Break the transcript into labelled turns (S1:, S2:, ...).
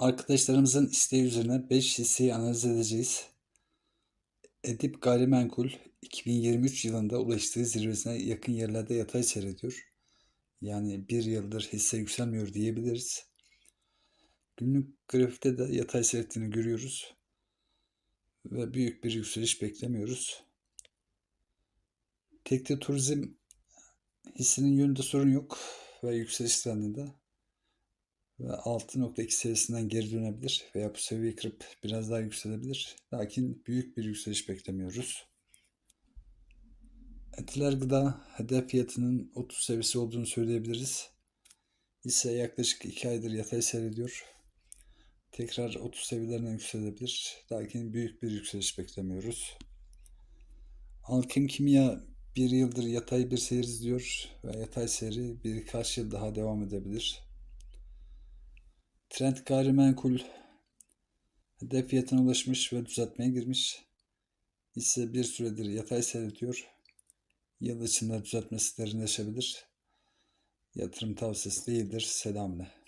S1: Arkadaşlarımızın isteği üzerine 5 hisseyi analiz edeceğiz. Edip Gayrimenkul 2023 yılında ulaştığı zirvesine yakın yerlerde yatay seyrediyor. Yani bir yıldır hisse yükselmiyor diyebiliriz. Günlük grafikte de yatay seyrettiğini görüyoruz. Ve büyük bir yükseliş beklemiyoruz. Tekte turizm hissinin yönünde sorun yok ve yükseliş trendinde ve 6.2 seviyesinden geri dönebilir veya bu seviyeyi kırıp biraz daha yükselebilir. Lakin büyük bir yükseliş beklemiyoruz. Etiler Gıda hedef fiyatının 30 seviyesi olduğunu söyleyebiliriz. Hisse yaklaşık 2 aydır yatay seyrediyor. Tekrar 30 seviyelerine yükselebilir. Lakin büyük bir yükseliş beklemiyoruz. Alkem Kimya bir yıldır yatay bir seyir izliyor ve yatay seyri birkaç yıl daha devam edebilir. Trend gayrimenkul hedef fiyatına ulaşmış ve düzeltmeye girmiş. Hisse bir süredir yatay seyrediyor. Yıl içinde düzeltmesi derinleşebilir. Yatırım tavsiyesi değildir. Selamle.